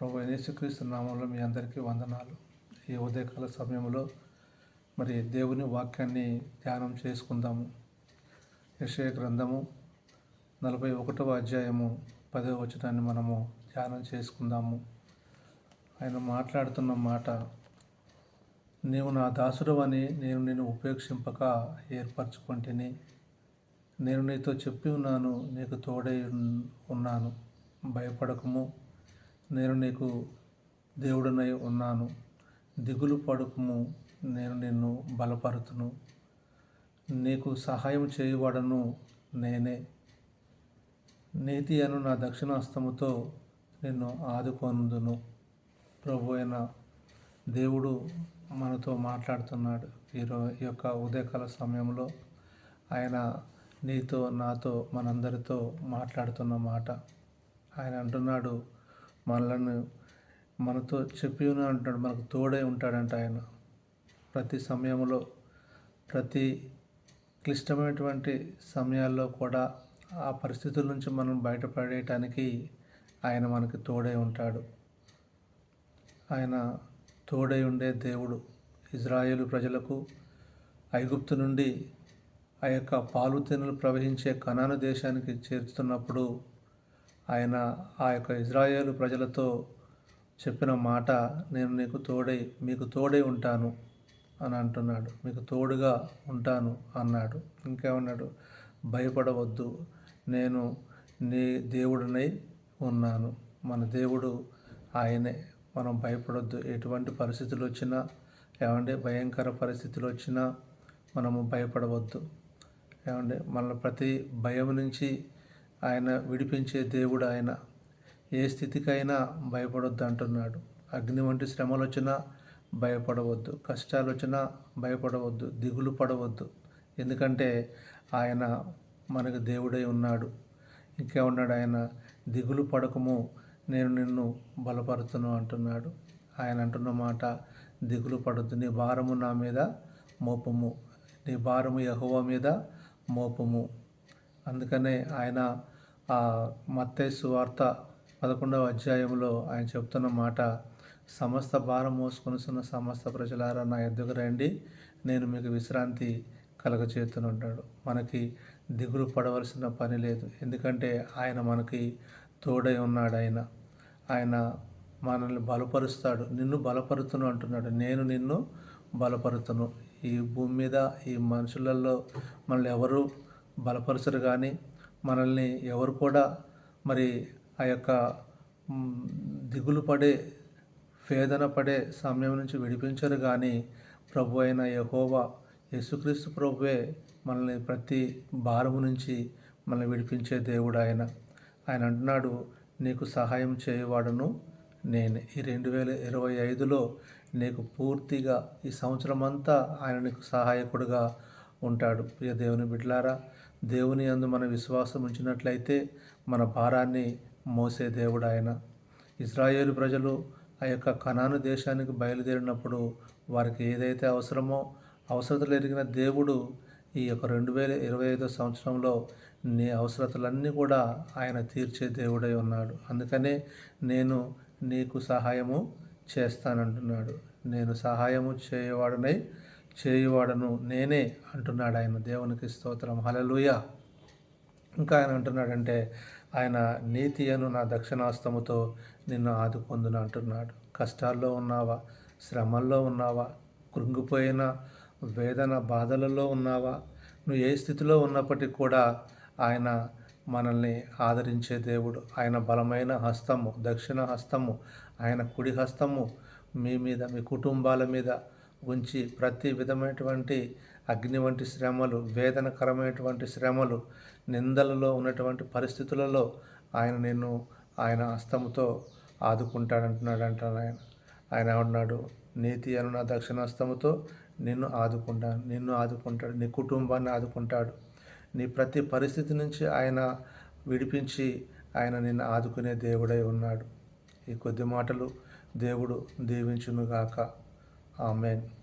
ప్రభు యేసుక్రీస్తు నామంలో మీ అందరికీ వందనాలు. ఈ ఉదయకాల సమయంలో మరి దేవుని వాక్యాన్ని ధ్యానం చేసుకుందాము. యశయ గ్రంథము నలభై ఒకటవ అధ్యాయము పదవ వచనాన్ని మనము ధ్యానం చేసుకుందాము. ఆయన మాట్లాడుతున్న మాట నీవు నా దాసుడు అని నేను నిన్ను ఉపేక్షింపక ఏర్పరచుకుంటుని. నేను నీతో చెప్పి ఉన్నాను నీకు తోడై ఉన్- ఉన్నాను. భయపడకము. నేను నీకు దేవుడనై ఉన్నాను. దిగులు పడుకుము నేను నిన్ను బలపరుతును. నీకు సహాయం చేయబడను నేనే. నీతి అను నా దక్షిణాస్తముతో నిన్ను ఆదుకొందును ప్రభు అయిన దేవుడు మనతో మాట్లాడుతున్నాడు. ఈరో ఈ యొక్క ఉదయకాల సమయంలో ఆయన నీతో నాతో మనందరితో మాట్లాడుతున్న మాట. ఆయన అంటున్నాడు మనలను మనతో చెప్పి ఉన్నాడు అంటాడు మనకు తోడై ఉంటాడంట ఆయన. ప్రతి సమయంలో ప్రతి క్లిష్టమైనటువంటి సమయాల్లో కూడా ఆ పరిస్థితుల నుంచి మనం బయటపడేయటానికి ఆయన మనకి తోడై ఉంటాడు. ఆయన తోడై ఉండే దేవుడు ఇజ్రాయేలు ప్రజలకు ఐగుప్తు నుండి ఆ యొక్క పాలు ప్రవహించే కనాను దేశానికి చేరుతున్నప్పుడు ఆయన ఆ యొక్క ఇజ్రాయేలు ప్రజలతో చెప్పిన మాట నేను నీకు తోడై మీకు తోడై ఉంటాను అని అంటున్నాడు. మీకు తోడుగా ఉంటాను అన్నాడు. ఇంకేమన్నాడు? భయపడవద్దు. నేను నీ దేవుడినై ఉన్నాను. మన దేవుడు ఆయనే. మనం భయపడొద్దు. ఎటువంటి పరిస్థితులు వచ్చినా ఏమంటే భయంకర పరిస్థితులు వచ్చినా మనము భయపడవద్దు. ఏమంటే మన ప్రతి భయం నుంచి ఆయన విడిపించే దేవుడు ఆయన ఏ స్థితికైనా భయపడొద్దు అంటున్నాడు అగ్ని వంటి శ్రమలు వచ్చినా భయపడవద్దు కష్టాలు వచ్చినా భయపడవద్దు దిగులు పడవద్దు. ఎందుకంటే ఆయన మనకు దేవుడై ఉన్నాడు. ఇంకేమన్నాడు ఆయన దిగులు పడకము నేను నిన్ను బలపరుతును అంటున్నాడు. ఆయన అంటున్న మాట దిగులు పడద్దు. నీ భారము నా మీద మోపము. నీ భారము యహోవా మీద మోపము. అందుకనే ఆయన ఆ మత్తైసు వార్త పదకొండవ అధ్యాయంలో ఆయన చెప్తున్న మాట సమస్త భారం మోసుకొనిస్తున్న సమస్త ప్రజలారా నా ఎద్దుకు రండి నేను మీకు విశ్రాంతి కలగచేతునుంటాడు. మనకి దిగులు పడవలసిన పని లేదు. ఎందుకంటే ఆయన మనకి తోడై ఉన్నాడు ఆయన. ఆయన మనల్ని బలపరుస్తాడు. నిన్ను బలపరుతును అంటున్నాడు. నేను నిన్ను బలపరుతును. ఈ భూమి మీద ఈ మనుషులలో మనల్ని ఎవరు బలపరచరు కానీ మనల్ని ఎవరు కూడా మరి ఆ యొక్క దిగులు పడే వేదన పడే సమయం నుంచి విడిపించరు కానీ ప్రభు అయిన యహోవా యేసుక్రీస్తు ప్రభువే మనల్ని ప్రతి భారము నుంచి మనల్ని విడిపించే దేవుడు ఆయన. ఆయన అంటున్నాడు నీకు సహాయం చేయవాడను నేనే. ఈ రెండు వేల ఇరవై ఐదులో నీకు పూర్తిగా ఈ సంవత్సరం అంతా ఆయన నీకు సహాయకుడుగా ఉంటాడు. ప్రియ దేవుని బిడ్లారా దేవుని అందు మన విశ్వాసం ఉంచినట్లయితే మన భారాన్ని మోసే దేవుడు ఆయన. ఇజ్రాయేలు ప్రజలు ఆ యొక్క కణాను దేశానికి బయలుదేరినప్పుడు వారికి ఏదైతే అవసరమో అవసరతలు ఎరిగిన దేవుడు ఈ యొక్క రెండు వేల ఇరవై ఐదో సంవత్సరంలో నీ అవసరతలన్నీ కూడా ఆయన తీర్చే దేవుడై ఉన్నాడు. అందుకనే నేను నీకు సహాయము చేస్తానంటున్నాడు. నేను సహాయము చేయవాడనై చేయువాడను నేనే అంటున్నాడు ఆయన. దేవునికి స్తోత్రం. హలలుయ ఇంకా ఆయన అంటున్నాడంటే ఆయన నీతి అను నా దక్షిణాస్తముతో నిన్ను ఆదుకొందును అంటున్నాడు. కష్టాల్లో ఉన్నావా? శ్రమల్లో ఉన్నావా? కృంగిపోయిన వేదన బాధలలో ఉన్నావా? నువ్వు ఏ స్థితిలో ఉన్నప్పటికీ కూడా ఆయన మనల్ని ఆదరించే దేవుడు. ఆయన బలమైన హస్తము దక్షిణ హస్తము ఆయన కుడి హస్తము మీ మీద మీ కుటుంబాల మీద ఉంచి ప్రతి విధమైనటువంటి అగ్ని వంటి శ్రమలు వేదనకరమైనటువంటి శ్రమలు నిందలలో ఉన్నటువంటి పరిస్థితులలో ఆయన నిన్ను ఆయన హస్తముతో ఆదుకుంటాడంటున్నాడు అంటాను ఆయన. ఆయన ఉన్నాడు నీతి అను నా దక్షిణాస్తముతో నిన్ను ఆదుకుంటాను నిన్ను ఆదుకుంటాడు నీ కుటుంబాన్ని ఆదుకుంటాడు. నీ ప్రతి పరిస్థితి నుంచి ఆయన విడిపించి ఆయన నిన్ను ఆదుకునే దేవుడై ఉన్నాడు. ఈ కొద్ది మాటలు దేవుడు దీవించునుగాక. Amen.